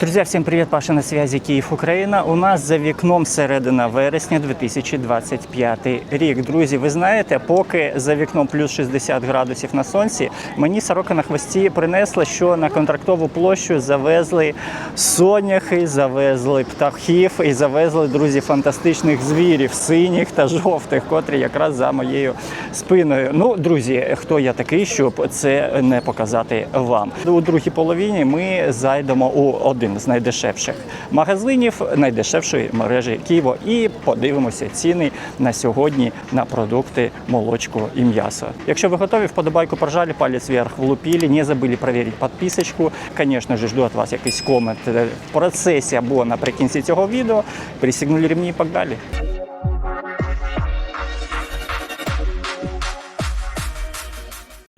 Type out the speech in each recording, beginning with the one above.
Друзья, всем привет! Паша на связи Київ, Україна. У нас за вікном середина вересня 2025 рік. Друзі, ви знаєте, поки за вікном плюс 60 градусів на сонці, мені сорока на хвості принесла, що на контрактову площу завезли соняхи, завезли птахів і завезли, друзі, фантастичних звірів, синіх та жовтих, котрі якраз за моєю спиною. Ну, друзі, хто я такий, щоб це не показати вам? У другій половині ми зайдемо у один з найдешевших магазинів найдешевшої мережі Києва і подивимося ціни на сьогодні на продукти, молочко і м'ясо. Якщо ви готові, вподобайку прожали, палець вверх влупили, не забули перевірити підписочку. Звісно ж, жду від вас якийсь комент в процесі або наприкінці цього відео. Присягнули рівні і погнали.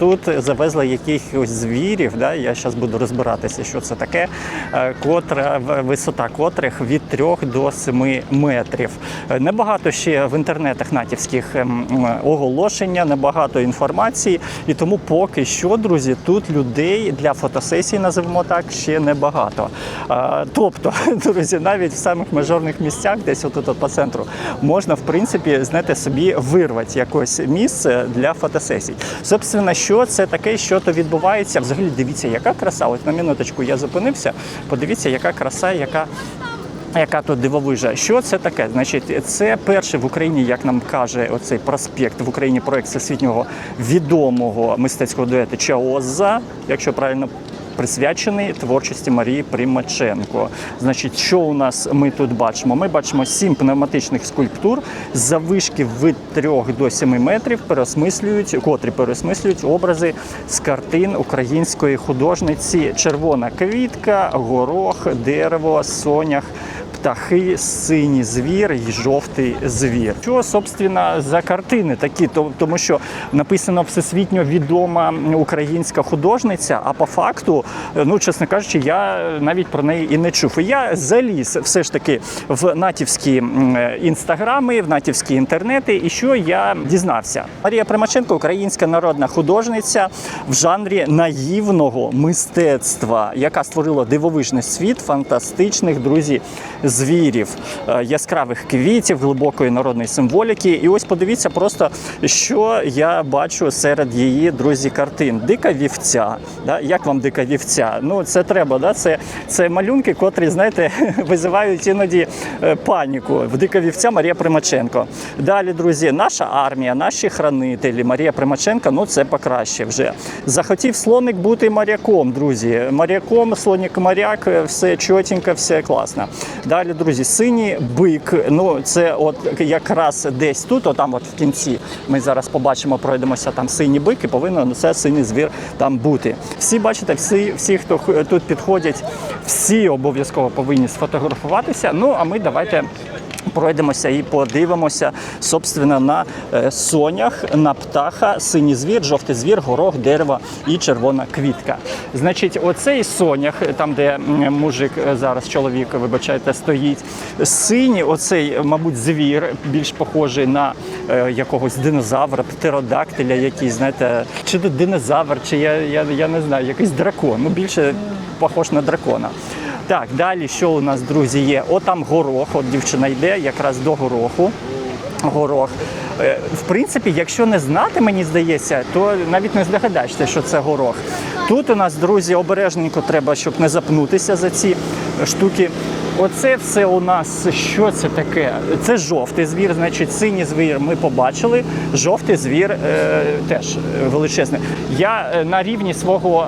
Тут завезли якихось звірів, да? я зараз буду розбиратися, що це таке, е, котра висота котрих від 3 до 7 метрів. Е, Небагато ще в інтернетах натівських ем, оголошення, небагато інформації, і тому поки що, друзі, тут людей для фотосесії, називаємо так, ще небагато. Е, Тобто, друзі, навіть в самих мажорних місцях, десь отут от по центру, можна в принципі знаєте, собі вирвати якось місце для фотосесій. Собственно, що це таке, що то відбувається? Взагалі дивіться, яка краса. От на минуточку я зупинився. Подивіться, яка краса, яка. Яка тут дивовижа? Що це таке? Значить, це перший в Україні, як нам каже оцей проспект в Україні проект всесвітнього відомого мистецького дуету Чаоза, якщо правильно присвячений творчості Марії Примаченко. Значить, що у нас ми тут бачимо? Ми бачимо сім пневматичних скульптур завишки від 3 до 7 метрів, переосмислюють, котрі переосмислюють образи з картин української художниці Червона квітка, горох, дерево, сонях. Птахи, синій звір і жовтий звір. Що, собственно, за картини такі? Тому що написано всесвітньо відома українська художниця, а по факту, ну чесно кажучи, я навіть про неї і не чув. І я заліз все ж таки в натівські інстаграми, в натівські інтернети. І що я дізнався? Марія Примаченко, українська народна художниця в жанрі наївного мистецтва, яка створила дивовижний світ фантастичних друзі звірів, е, яскравих квітів, глибокої народної символіки. І ось подивіться просто, що я бачу серед її друзі картин. Дика вівця. Да? Як вам дика вівця? Ну це треба, да? це, це малюнки, котрі, знаєте, визивають іноді е, паніку. В дика вівця Марія Примаченко. Далі, друзі, наша армія, наші хранителі, Марія Примаченко, ну це покраще вже. Захотів слоник бути моряком, друзі. Моряком, слонік моряк, е, все чотенько, все класно. Далі, друзі, синій бик. Ну, це от якраз десь тут, отам от в кінці. Ми зараз побачимо, пройдемося там синій бик, і повинен це синій звір там бути. Всі бачите, всі, всі, хто тут підходять, всі обов'язково повинні сфотографуватися. Ну а ми давайте. Пройдемося і подивимося, собственно, на е, сонях, на птаха, синій звір, жовтий звір, горох, дерево і червона квітка. Значить, оцей сонях, там, де мужик е, зараз, чоловік, вибачайте, стоїть, синій, оцей, мабуть, звір, більш похожий на е, якогось динозавра, птеродактиля, який, знаєте, чи динозавр, чи я, я, я не знаю, якийсь дракон. Ну, більше похож на дракона. Так, далі що у нас, друзі, є? О, там горох, от дівчина йде якраз до гороху. Горох. Е, В принципі, якщо не знати, мені здається, то навіть не здогадаєшся, що це горох. Тут у нас, друзі, обережненько треба, щоб не запнутися за ці штуки. Оце все у нас що це таке? Це жовтий звір, значить синій звір ми побачили. Жовтий звір е, теж е, величезний. Я е, на рівні свого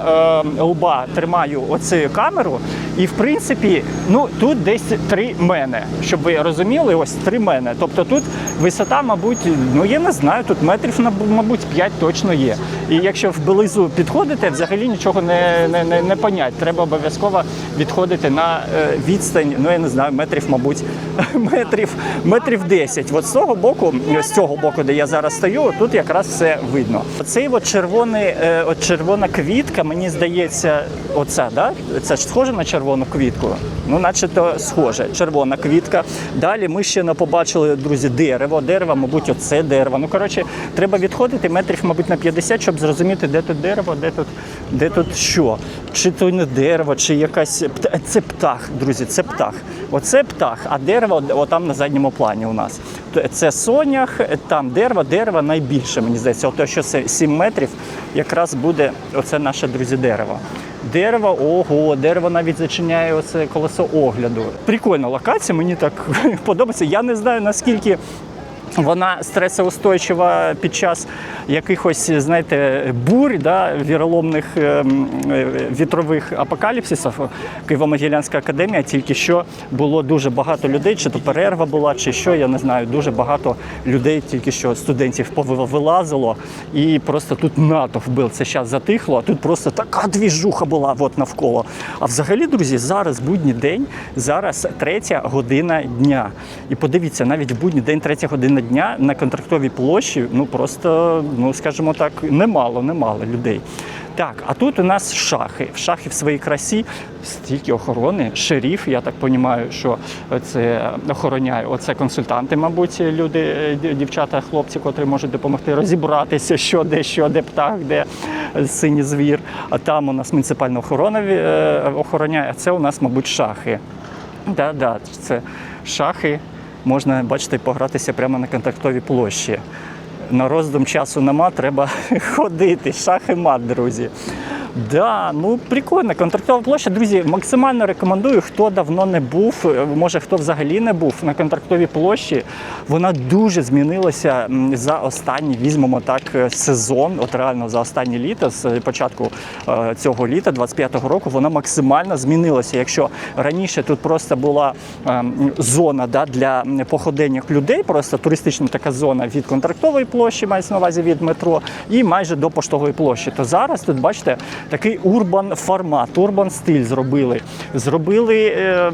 е, лба тримаю оцю камеру, і в принципі, ну тут десь три мене, щоб ви розуміли, ось три мене. Тобто тут висота, мабуть, ну я не знаю, тут метрів мабуть 5 точно є. І якщо вблизу підходите, взагалі нічого не, не, не, не понять. Треба обов'язково відходити на е, відстань, ну я не знаю, метрів, мабуть, метрів, метрів 10. От з того боку, з цього боку, де я зараз стою, тут якраз все видно. Цей от червоний, е, от червона квітка, мені здається, оця, да? це ж схоже на червону квітку. Ну, наче то схоже. Червона квітка. Далі ми ще не побачили, друзі, дерево. Дерево, мабуть, оце дерево. Ну, коротше, треба відходити метрів, мабуть, на 50, щоб зрозуміти, де тут дерево, де тут, де тут що. Чи то не дерево, чи якась це птах, друзі, це птах. Оце птах, а дерево отам на задньому плані у нас. Це сонях, там дерево, дерево найбільше, мені здається. Ото що це 7 метрів, якраз буде оце наше друзі дерево. Дерево, ого, дерево навіть зачиняє оце колесо огляду. Прикольна локація, мені так подобається. Я не знаю наскільки. Вона стресоустойчива під час якихось, знаєте, бурь, да, віроломних ем, е, вітрових апокаліпсисів. Києво-Могилянська академія тільки що було дуже багато людей, чи то перерва була, чи що, я не знаю. Дуже багато людей, тільки що студентів повил- вилазило, і просто тут натовп був. Це зараз затихло, а тут просто така двіжуха була от навколо. А взагалі, друзі, зараз будній день, зараз третя година дня. І подивіться, навіть в будній день, третя година дня на контрактовій площі, ну просто, ну скажімо так, немало, немало людей. Так, а тут у нас шахи. Шахи в своїй красі, стільки охорони, шеріф, я так розумію, що це охороняє. Оце консультанти, мабуть, люди, е, дівчата, хлопці, котрі можуть допомогти розібратися, що де, що, де птах, де синій звір. А там у нас муніципальна охорона е, охороняє, а це у нас, мабуть, шахи. Да, да, це шахи. Можна, бачите, погратися прямо на контактовій площі. На роздум часу нема, треба ходити. Шах і мат, друзі. Да, ну прикольно. Контрактова площа, друзі, максимально рекомендую, хто давно не був, е, може хто взагалі не був на контрактовій площі. Вона дуже змінилася за останній, візьмемо так, е, сезон. От реально за останнє літо, з початку е, цього літа, 25-го року, вона максимально змінилася. Якщо раніше тут просто була ем, зона да, для походеннях людей, просто туристична така зона від контрактової площі, мається на увазі від метро, і майже до поштової площі. То зараз тут бачите такий урбан формат, урбан стиль зробили. Зробили е,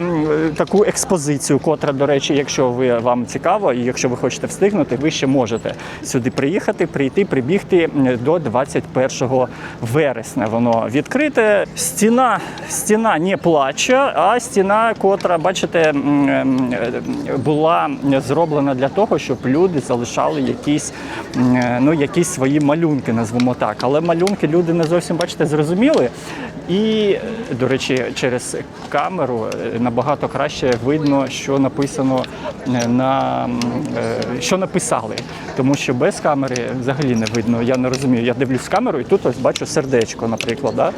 таку експозицію, котра, до речі, якщо ви вам цікаво, і якщо ви хочете встигнути, ви ще можете сюди приїхати, прийти, прибігти до 21 вересня. Воно відкрите. Стіна, стіна не плаче, а стіна, котра, бачите, е, була зроблена для того, щоб люди залишали якісь, е, ну, якісь свої малюнки, назвемо так. Але малюнки люди не зовсім бачите зрозуміли. І, до речі, через камеру е, набагато краще видно, що написано е, на е, що написали. Тому що без камери взагалі не видно. Я не розумію. Я дивлюсь камеру і тут ось бачу сердечко, наприклад. Да?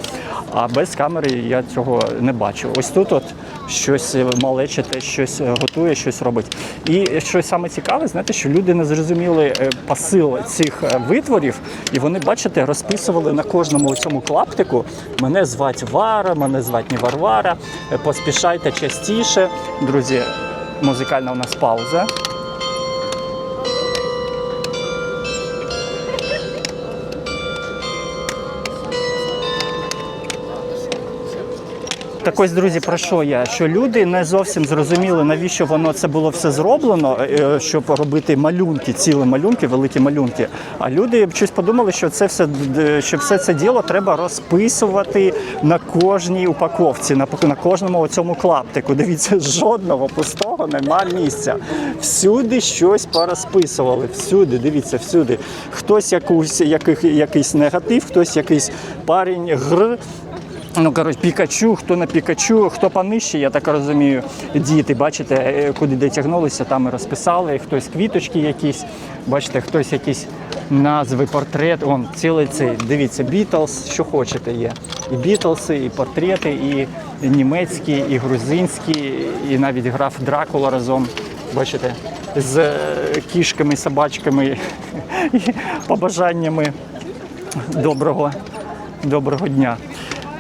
А без камери я цього не бачу. Ось тут от щось малече, те щось готує, щось робить. І що саме цікаве, знаєте, що люди не зрозуміли посил цих витворів, і вони, бачите, розписували на кожному цьому клаптику. Мене звать Вара, мене звать не Варвара. Поспішайте частіше. Друзі, музикальна у нас пауза. Так ось, друзі, про що я? Що люди не зовсім зрозуміли, навіщо воно це було все зроблено, е, щоб робити малюнки, цілі малюнки, великі малюнки. А люди щось подумали, що це все що все це діло треба розписувати на кожній упаковці, на, на кожному цьому клаптику. Дивіться, жодного пустого нема місця. Всюди щось порозписували. Всюди, дивіться, всюди. Хтось якусь, яких, якийсь негатив, хтось якийсь парень гр. Ну, коротше, Пікачу, хто на Пікачу, хто понижче, я так розумію, діти, бачите, е, куди дотягнулися, там і розписали, хтось квіточки якісь, бачите, хтось якісь назви, портрет. Он цілий цей, дивіться, Бітлз, що хочете є. І Бітлси, і портрети, і німецькі, і грузинські, і навіть граф Дракула разом. Бачите, з е, кішками, собачками і побажаннями доброго, доброго дня.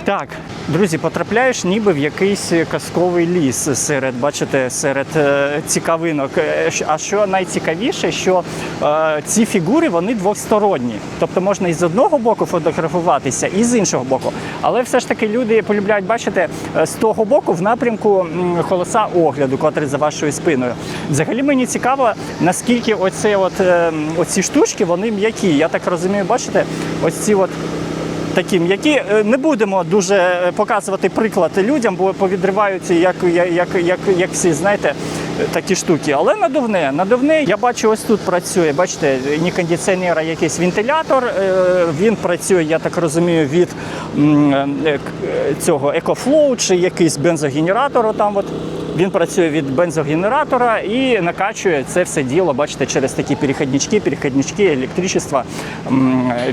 Так, Друзі, потрапляєш ніби в якийсь казковий ліс серед, бачите, серед е, цікавинок. Е, А що найцікавіше, що е, ці фігури вони двосторонні. Тобто можна і з одного боку фотографуватися, і з іншого боку. Але все ж таки люди полюбляють бачити е, з того боку в напрямку м, колеса огляду, котрий за вашою спиною. Взагалі мені цікаво, наскільки оце от, е, оці штучки вони м'які. Я так розумію, бачите, ось ці от такі м'які. Е, Не будемо дуже е, показувати приклад людям, бо повідриваються як, як, як, як, всі, знаєте, такі штуки. Але надувне, надувне, я бачу, ось тут працює. Бачите, ні кондиціонера, якийсь вентилятор. е, Він працює, я так розумію, від цього EcoFlow чи якийсь бензогенератор. Там от. Він працює від бензогенератора і накачує це все діло, бачите, через такі перехіднички, перехіднички, електричество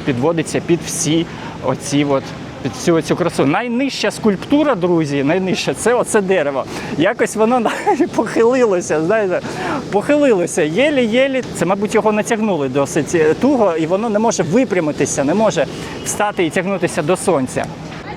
підводиться під всі оці от. Під цю цю красу. Найнижча скульптура, друзі, найнижча це оце дерево. Якось воно похилилося, знаєте, похилилося. Єлі-єлі. Це, мабуть, його натягнули досить е, туго, і воно не може випрямитися, не може встати і тягнутися до сонця.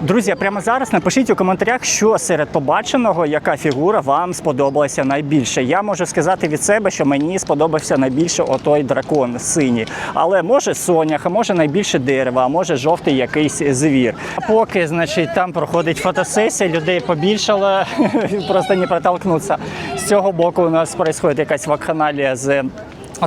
Друзі, прямо зараз напишіть у коментарях, що серед побаченого, яка фігура вам сподобалася найбільше. Я можу сказати від себе, що мені сподобався найбільше отой дракон синій. Але може сонях, а може найбільше дерева, а може жовтий якийсь звір. А поки, значить, там проходить фотосесія, людей побільшало, просто не протолкнуться. З цього боку у нас відбувається якась вакханалія з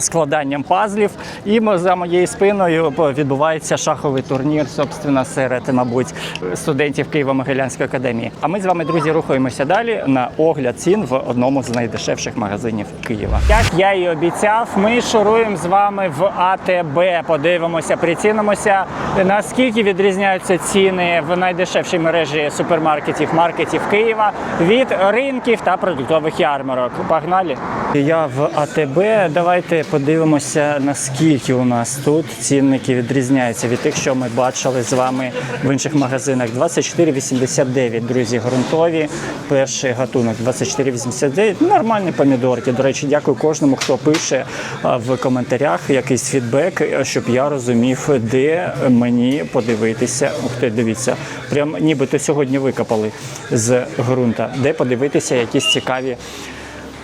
складанням пазлів. І за моєю спиною відбувається шаховий турнір, собственно, серед, мабуть, студентів Києво-Могилянської академії. А ми з вами, друзі, рухаємося далі на огляд цін в одному з найдешевших магазинів Києва. Як я і обіцяв, ми шуруємо з вами в АТБ. Подивимося, прицінимося, наскільки відрізняються ціни в найдешевшій мережі супермаркетів, маркетів Києва від ринків та продуктових ярмарок. Погнали! Я в АТБ. Давайте подивимося, наскільки у нас тут цінники відрізняються від тих, що ми бачили з вами в інших магазинах. 24,89, друзі, ґрунтові. Перший гатунок 24,89. Нормальні помідорки. До речі, дякую кожному, хто пише в коментарях якийсь фідбек, щоб я розумів, де мені подивитися. Ух ти, дивіться, прям нібито сьогодні викопали з ґрунта, де подивитися якісь цікаві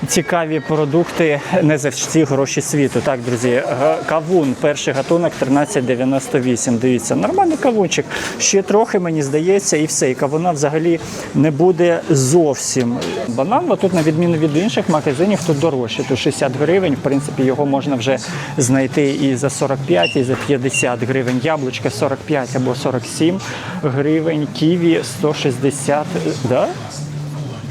цікаві продукти не за всі гроші світу. Так, друзі, кавун, перший гатунок 13,98. Дивіться, нормальний кавунчик. Ще трохи, мені здається, і все. І кавуна взагалі не буде зовсім. Банан, тут, на відміну від інших магазинів, тут дорожче. Тут 60 гривень. В принципі, його можна вже знайти і за 45, і за 50 гривень. Яблучка 45 або 47 гривень. Ківі 160. Да?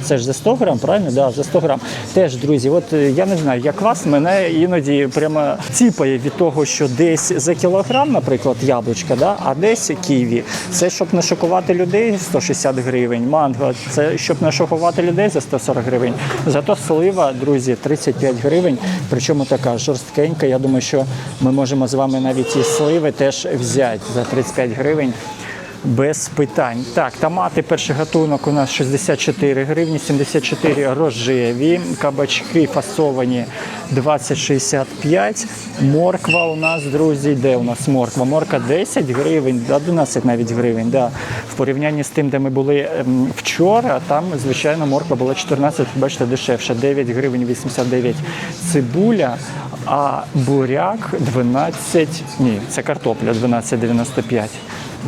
Це ж за 100 грам, правильно? Да, за 100 грам. Теж, друзі, от е, я не знаю, як вас, мене іноді прямо ціпає від того, що десь за кілограм, наприклад, яблучка, да, а десь ківі. Це щоб не шокувати людей 160 гривень, манго, це щоб не шокувати людей за 140 гривень. Зато слива, друзі, 35 гривень. Причому така жорсткенька. Я думаю, що ми можемо з вами навіть і сливи теж взяти за 35 гривень. Без питань. Так, томати, перший гатунок у нас 64 гривні, 74 рожеві, кабачки фасовані 20,65. Морква у нас, друзі, де у нас морква? Морква 10 гривень, 11 навіть гривень. Да. В порівнянні з тим, де ми були ем, вчора, там, звичайно, морква була 14, бачите, дешевше, 9 гривень 89 цибуля, а буряк 12, ні, це картопля 12,95.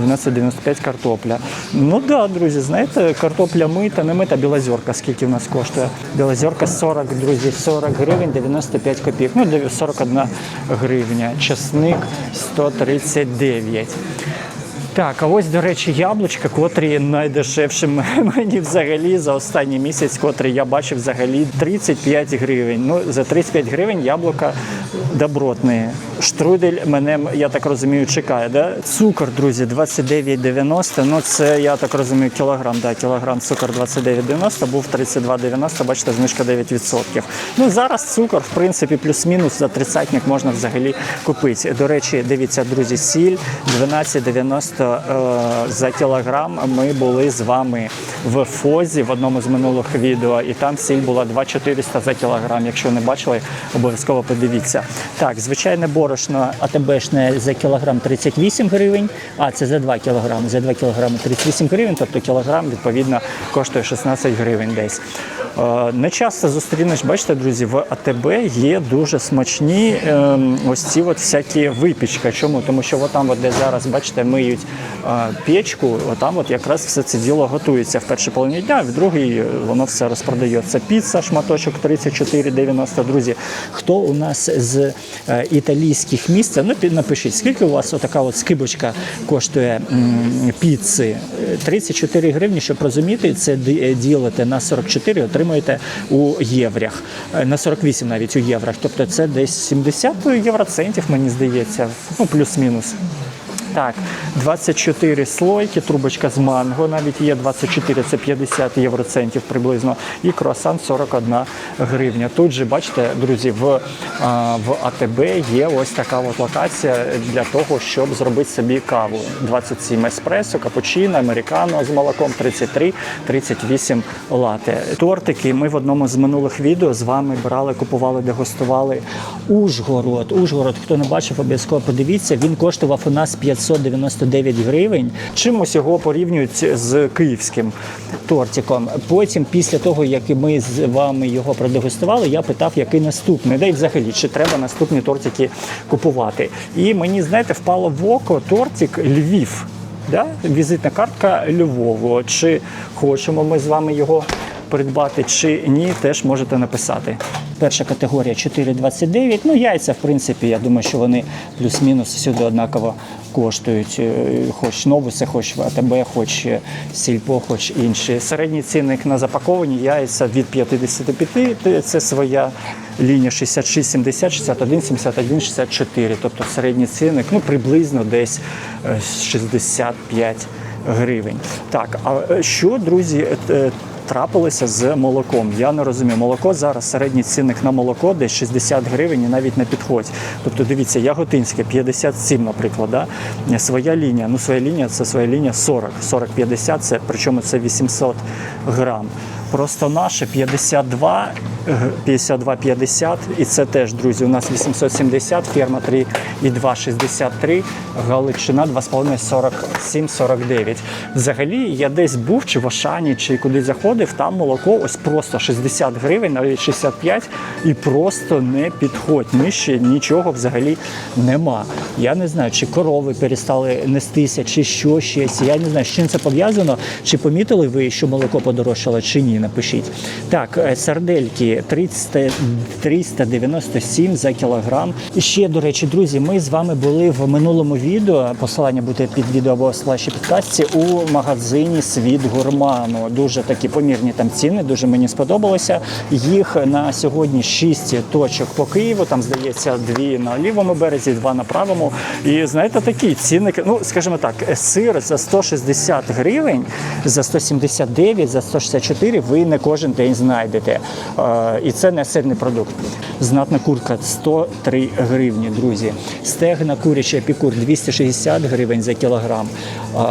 12,95 картопля. Ну да, друзі, знаєте, картопля мита, не мита, білозерка, скільки в нас коштує. Білозерка 40, друзі, 40 гривень 95 копійок. Ну, 41 гривня. Часник 139. Так, а ось, до речі, яблучка, котрі найдешевші мені взагалі за останній місяць, котрий я бачив взагалі 35 гривень. Ну, за 35 гривень яблука добротні. Штрудель мене, я так розумію, чекає. Да? Цукор, друзі, 29,90. Ну, це, я так розумію, кілограм. Да, кілограм цукор 29,90, був 32,90, бачите, знижка 9%. Ну, зараз цукор, в принципі, плюс-мінус за 30 можна взагалі купити. До речі, дивіться, друзі, сіль 12,90 е, за кілограм ми були з вами в Фозі в одному з минулих відео, і там сіль була 2400 за кілограм. Якщо не бачили, обов'язково подивіться. Так, звичайне борошно АТБшне за кілограм 38 гривень, а це за 2 кілограми. За 2 кілограми 38 гривень, тобто кілограм відповідно коштує 16 гривень десь. Е, Не часто зустрінеш, бачите, друзі, в АТБ є дуже смачні ем, ось ці от всякі випічка. Чому? Тому що отам, от, де зараз, бачите, миють е, печку, отам от якраз все це діло готується в першій половині дня, а в другій е, воно все розпродається. Піца, шматочок 34,90. Друзі, хто у нас з італійських місць, ну напишіть, скільки у вас отака от скибочка коштує піци? Е, 34 гривні, щоб розуміти, це ді- е, на 44, отримуєте у єврях. Е, На 48 навіть у єврах. Тобто це десь 70 євроцентів, мені здається, ну плюс-мінус. Так, 24 слойки, трубочка з манго, навіть є 24, це 50 євроцентів приблизно, і круасан 41 гривня. Тут же, бачите, друзі, в, в АТБ є ось така от локація для того, щоб зробити собі каву. 27 еспресо, капучино, американо з молоком 33, 38 лате. Тортики ми в одному з минулих відео з вами брали, купували, дегустували Ужгород. Ужгород, хто не бачив, обов'язково подивіться. Він коштував у нас 599 гривень. Чимось його порівнюють з київським тортиком. Потім, після того, як ми з вами його продегустували, я питав, який наступний. Да й взагалі, чи треба наступні тортики купувати. І мені, знаєте, впало в око тортик Львів. Да? Візитна картка Львову. Чи хочемо ми з вами його придбати, чи ні, теж можете написати. Перша категорія 4,29. Ну, яйця, в принципі, я думаю, що вони плюс-мінус всюди однаково коштують. Е, Хоч новуси, хоч АТБ, хоч е, сільпо, хоч інші. Середній цінник на запаковані яйця від 55, це своя лінія 66, 70, 61, 71, 64. Тобто середній цінник ну, приблизно десь е, 65 гривень. Так, а е, що, друзі, е, трапилося з молоком? Я не розумію. Молоко зараз середній цінник на молоко десь 60 гривень і навіть не підходь. Тобто, дивіться, яготинське 57, наприклад, да? своя лінія. Ну, своя лінія це своя лінія 40. 40-50, це причому це 800 грам. Просто наше 52, е, 52,50 і це теж, друзі, у нас 870, ферма 3 і 2,63, Галичина 2,5, 47, 49. Взагалі я десь був чи в Ашані, чи куди заходив, там молоко ось просто 60 гривень, навіть 65 і просто не підходь. Нижче нічого взагалі нема. Я не знаю, чи корови перестали нестися, чи що щось. Я не знаю, з чим це пов'язано. Чи помітили ви, що молоко подорожчало, чи ні? Напишіть. Так, е, сардельки 300, 397 за кілограм. Ще, до речі, друзі, ми з вами були в минулому відео. Посилання буде під відео або в вашій підкасті у магазині Світ гурману. Дуже такі помірні там ціни, дуже мені сподобалося. Їх на сьогодні 6 точок по Києву. Там здається дві на лівому березі, два на правому. І знаєте, такі цінники. Ну, скажімо так, сир за 160 гривень, за 179, за 164 ви не кожен день знайдете. Е, І це не сирний продукт. Знатна курка 103 гривні, друзі. Стегна куряча епікур 260 гривень за кілограм.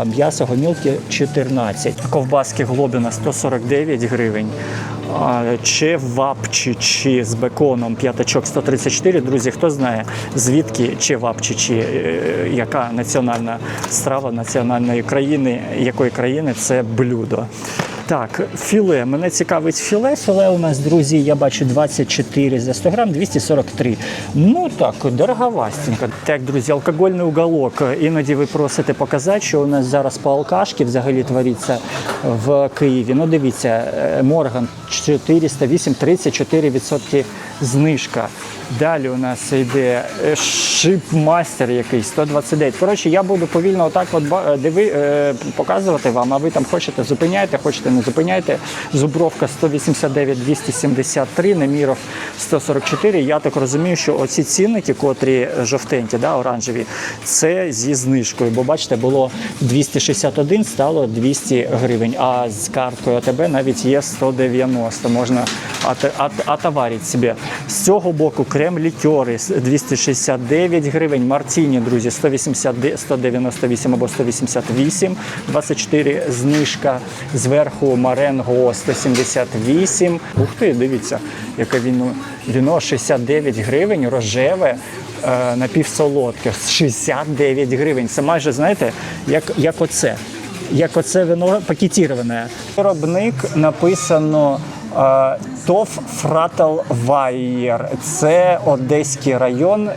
М'ясо гомілки 14. Ковбаски глобіна 149 гривень. А, Чевапчичі з беконом п'ятачок 134. Друзі, хто знає, звідки чевапчичі, е, яка національна страва національної країни, якої країни це блюдо. Так, філе. Мене цікавить філе. Філе у нас, друзі, я бачу 24 за 100 грам, 243. Ну так, дороговастенько. Так, друзі, алкогольний уголок. Іноді ви просите показати, що у нас зараз по алкашки взагалі твориться в Києві. Ну, дивіться, е, Морган 408, 34% знижка. Далі у нас йде е, шипмастер якийсь 129. Коротше, я буду повільно отак от диви, е, показувати вам, а ви там хочете зупиняйте, хочете не зупиняйте. Зубровка 189, 273, Неміров 144. Я так розумію, що оці цінники, котрі жовтенькі, да, оранжеві, це зі знижкою. Бо бачите, було 261, стало 200 гривень, а з карткою АТБ навіть є 190. Просто можна от, от, отоварити собі. З цього боку крем лікьори 269 гривень, мартіні, друзі, 180, 198 або 188, 24 знижка, зверху маренго 178. Ух ти, дивіться, яке віно. Віно 69 гривень, рожеве, е, напівсолодке, 69 гривень. Це майже, знаєте, як, як оце. Як оце вино пакетіроване. Виробник написано ТОВ Фратал Вайєр. Це Одеський район.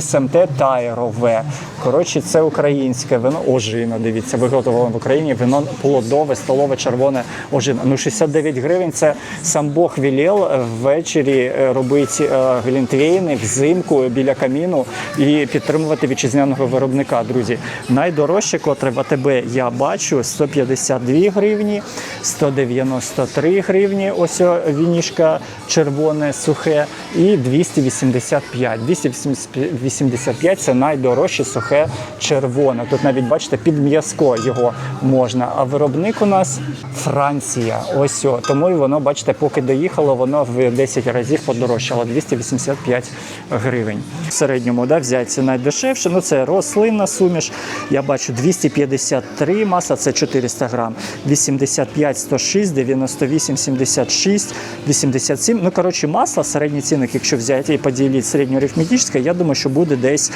СМТ Тайрове. Коротше, це українське вино. Ожина, дивіться, виготовлене в Україні. Вино плодове, столове, червоне ожина. Ну, 69 гривень. Це сам Бог велів ввечері е, робити е, глінтвейни взимку біля каміну і підтримувати вітчизняного виробника, друзі. Найдорожче, котре в АТБ я бачу, 152 гривні, 193 гривні. Ось о, вінішка червоне, сухе, і 285. 285 це найдорожче сухе червоне. Тут навіть бачите, під м'язко його можна. А виробник у нас Франція. Ось о. Тому і воно, бачите, поки доїхало, воно в 10 разів подорожчало 285 гривень. В середньому да, взяти найдешевше. Ну це рослинна суміш. Я бачу 253 маса, це 400 грам, 85, 106, 98, 76, 87. Ну коротше, масло, середній цінник, якщо взяти і поділити середньоарифметичне, я думаю, що буде десь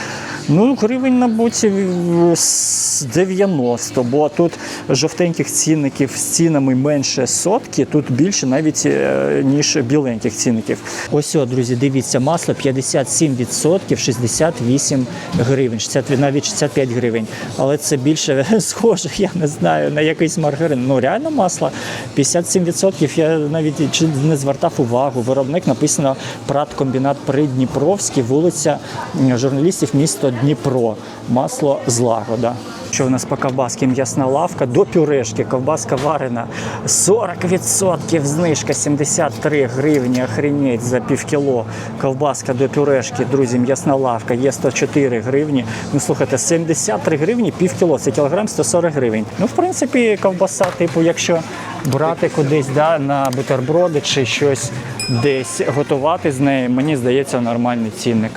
ну гривень, мабуть, з 90, бо тут жовтеньких цінників з цінами менше сотки, тут більше навіть е, ніж біленьких цінників. Ось, о, друзі, дивіться, масло 57%, 68 гривень, 60, навіть 65 гривень. Але це більше схоже, я не знаю, на якийсь маргарин. Ну реально масло 57% я навіть не звертав увагу. Виробник написано Праткомбінат Придніпровський, вулиця м, журналістів місто Дніпро. Масло злагода. Що у нас по ковбаски м'ясна лавка до пюрешки, ковбаска варена 40% знижка 73 гривні. Охренеть за півкіло. Ковбаска до пюрешки, друзі, м'ясна лавка є 104 гривні. Ну слухайте, 73 гривні півкіло, це кілограм 140 гривень. Ну, в принципі, ковбаса, типу, якщо брати кудись да, на бутерброди чи щось десь готувати з неї, мені здається, нормальний цінник.